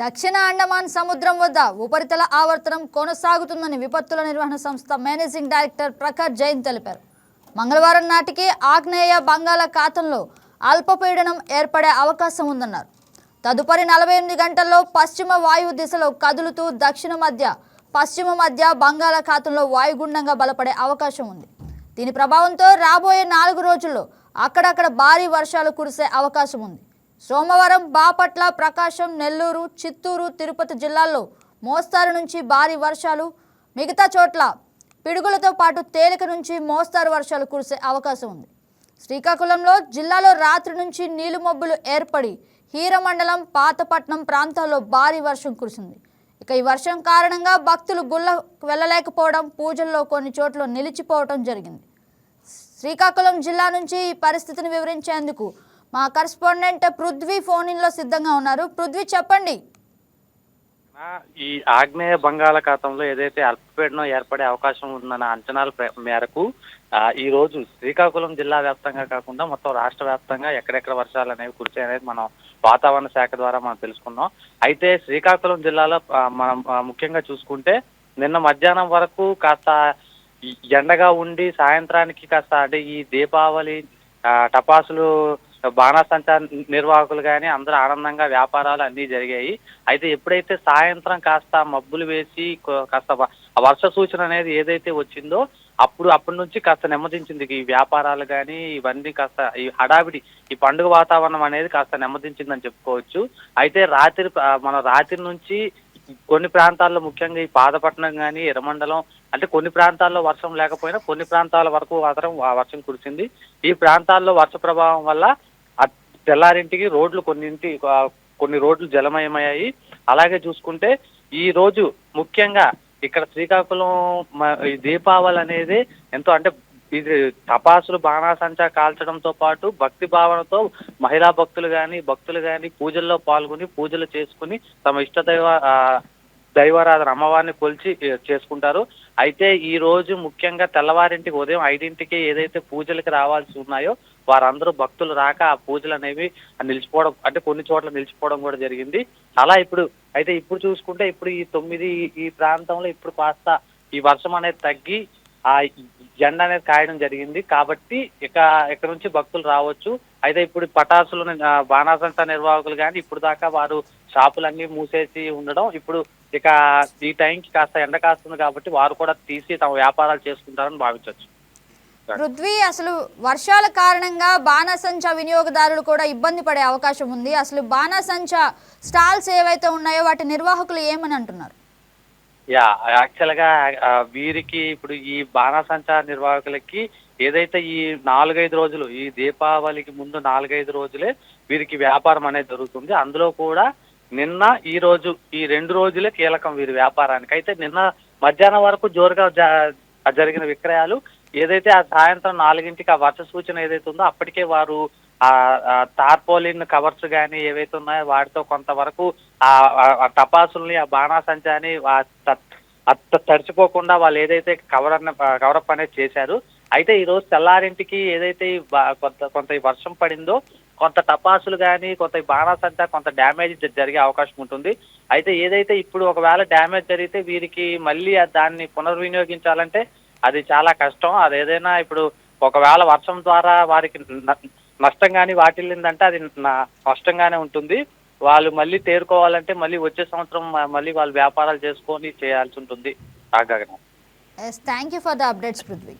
దక్షిణ అండమాన్ సముద్రం వద్ద ఉపరితల ఆవర్తనం కొనసాగుతుందని విపత్తుల నిర్వహణ సంస్థ మేనేజింగ్ డైరెక్టర్ ప్రకాష్ జైన్ తెలిపారు. మంగళవారం నాటికి ఆగ్నేయ బంగాళాఖాతంలో అల్పపీడనం ఏర్పడే అవకాశం ఉందన్నారు. తదుపరి నలభై ఎనిమిది గంటల్లో పశ్చిమ వాయువు దిశలో కదులుతూ దక్షిణ మధ్య పశ్చిమ మధ్య బంగాళాఖాతంలో వాయుగుండంగా బలపడే అవకాశం ఉంది. దీని ప్రభావంతో రాబోయే నాలుగు రోజుల్లో అక్కడక్కడ భారీ వర్షాలు కురిసే అవకాశం ఉంది. సోమవారం బాపట్ల ప్రకాశం నెల్లూరు చిత్తూరు తిరుపతి జిల్లాల్లో మోస్తారు నుంచి భారీ వర్షాలు మిగతా చోట్ల పిడుగులతో పాటు తేలిక నుంచి మోస్తారు వర్షాలు కురిసే అవకాశం ఉంది. శ్రీకాకుళంలో జిల్లాలో రాత్రి నుంచి నీలుమబ్బులు ఏర్పడి హీరమండలం పాతపట్నం ప్రాంతాల్లో భారీ వర్షం కురిసింది. ఇక ఈ వర్షం కారణంగా భక్తులు గుళ్ళకు వెళ్ళలేకపోవడం పూజల్లో కొన్ని చోట్ల నిలిచిపోవడం జరిగింది. శ్రీకాకుళం జిల్లా నుంచి ఈ పరిస్థితిని వివరించేందుకు మా కరెస్పాండెంట్ పృథ్వీ ఫోన్ ఇన్లో సిద్ధంగా ఉన్నారు. పృథ్వీ చెప్పండి. ఈ ఆగ్నేయ బంగాళాఖాతంలో ఏదైతే అల్పపీడనం ఏర్పడే అవకాశం ఉందన్న అంచనాల మేరకు ఈ రోజు శ్రీకాకుళం జిల్లా వ్యాప్తంగా కాకుండా మొత్తం రాష్ట్ర వ్యాప్తంగా ఎక్కడెక్కడ వర్షాలు అనేవి కురిచాయి అనేది మనం వాతావరణ శాఖ ద్వారా మనం తెలుసుకున్నాం. అయితే శ్రీకాకుళం జిల్లాలో మనం ముఖ్యంగా చూసుకుంటే నిన్న మధ్యాహ్నం వరకు కాస్త ఎండగా ఉండి సాయంత్రానికి కాస్త అంటే ఈ దీపావళి టపాసులు బాణాసంచా నిర్వాహకులు కానీ అందరూ ఆనందంగా వ్యాపారాలు అన్నీ జరిగాయి. అయితే ఎప్పుడైతే సాయంత్రం కాస్త మబ్బులు వేసి కాస్త వర్ష సూచన అనేది ఏదైతే వచ్చిందో అప్పుడు అప్పటి నుంచి కాస్త నెమ్మదించింది ఈ వ్యాపారాలు కానీ ఇవన్నీ కాస్త ఈ హడావిడి ఈ పండుగ వాతావరణం అనేది కాస్త నెమ్మదించిందని చెప్పుకోవచ్చు. అయితే రాత్రి మన రాత్రి నుంచి కొన్ని ప్రాంతాల్లో ముఖ్యంగా ఈ పాదపట్నం కానీ ఎర్రమండలం అంటే కొన్ని ప్రాంతాల్లో వర్షం లేకపోయినా కొన్ని ప్రాంతాల వరకు మాత్రం వర్షం కురిసింది. ఈ ప్రాంతాల్లో వర్ష ప్రభావం వల్ల తెల్లారింటికి రోడ్లు కొన్నింటి కొన్ని రోడ్లు జలమయమయ్యాయి. అలాగే చూసుకుంటే ఈ రోజు ముఖ్యంగా ఇక్కడ శ్రీకాకుళం మ- ఈ దీపావళి అనేది ఎంతో అంటే ఇది తపాసులు బాణాసంచా కాల్చడంతో పాటు భక్తి భావనతో మహిళా భక్తులు కానీ భక్తులు కానీ పూజల్లో పాల్గొని పూజలు చేసుకుని తమ ఇష్ట దైవ దైవారాధన అమ్మవారిని కొలిచి చేసుకుంటారు. అయితే ఈ రోజు ముఖ్యంగా తెల్లవారింటికి ఉదయం ఐదింటికి ఏదైతే పూజలకు రావాల్సి ఉన్నాయో వారందరూ భక్తులు రాక ఆ పూజలు అనేవి నిలిచిపోవడం అంటే కొన్ని చోట్ల నిలిచిపోవడం కూడా జరిగింది. అలా ఇప్పుడు అయితే ఇప్పుడు చూసుకుంటే ఇప్పుడు ఈ తొమ్మిది ఈ- ప్రాంతంలో ఇప్పుడు కాస్త ఈ వర్షం అనేది తగ్గి ఆ ఎండ అనేది కాయడం జరిగింది. కాబట్టి ఇక ఇక్కడ నుంచి భక్తులు రావచ్చు. అయితే ఇప్పుడు పటాసులు బాణాసంత నిర్వాహకులు కానీ ఇప్పుడు దాకా వారు షాపులన్నీ మూసేసి ఉండడం ఇప్పుడు ఇక ఈ టైంకి కాస్త ఎండ కాస్తుంది కాబట్టి వారు కూడా తీసి తమ వ్యాపారాలు చేసుకుంటారని భావించవచ్చు. పృథ్వీ అసలు వర్షాల కారణంగా బాణాసంచా వినియోగదారులు కూడా ఇబ్బంది పడే అవకాశం ఉంది. అసలు బాణాసంచా స్టాల్స్ ఏవైతే ఉన్నాయో వాటి నిర్వాహకులు ఏమని అంటున్నారు? యా యాక్చువల్గా వీరికి ఇప్పుడు ఈ బాణాసంచా నిర్వాహకులకి ఏదైతే ఈ నాలుగైదు రోజులు ఈ దీపావళికి ముందు నాలుగైదు రోజులే వీరికి వ్యాపారం అనేది జరుగుతుంది. అందులో కూడా నిన్న ఈ రోజు ఈ రెండు రోజులే కీలకం వీరి వ్యాపారానికి. అయితే నిన్న మధ్యాహ్నం వరకు జోరుగా జరిగిన విక్రయాలు ఏదైతే ఆ సాయంత్రం నాలుగింటికి ఆ వర్ష సూచన ఏదైతే ఉందో అప్పటికే వారు ఆ టార్పోలిన్ కవర్స్ కానీ ఏవైతే ఉన్నాయో వాటితో కొంతవరకు ఆ టపాసుల్ని ఆ బాణాసంచాని తడిచిపోకుండా వాళ్ళు ఏదైతే కవర్ అన్న కవరప్ అనేది చేశారు. అయితే ఈ రోజు తెల్లారింటికి ఏదైతే కొంత కొంత ఈ వర్షం పడిందో కొంత టపాసులు కానీ కొంత బాణాసంచా కొంత డ్యామేజ్ జరిగే అవకాశం ఉంటుంది. అయితే ఏదైతే ఇప్పుడు ఒకవేళ డ్యామేజ్ జరిగితే వీరికి మళ్ళీ దాన్ని పునర్వినియోగించాలంటే అది చాలా కష్టం. అది ఏదైనా ఇప్పుడు ఒకవేళ వర్షం ద్వారా వారికి న- నష్టం కానీ వాటిల్లిందంటే అది నష్టంగానే ఉంటుంది. వాళ్ళు మళ్ళీ తేరుకోవాలంటే మళ్ళీ వచ్చే సంవత్సరం మళ్ళీ వాళ్ళు వ్యాపారాలు చేసుకొని చేయాల్సి ఉంటుంది. Thank you for the updates Prithvi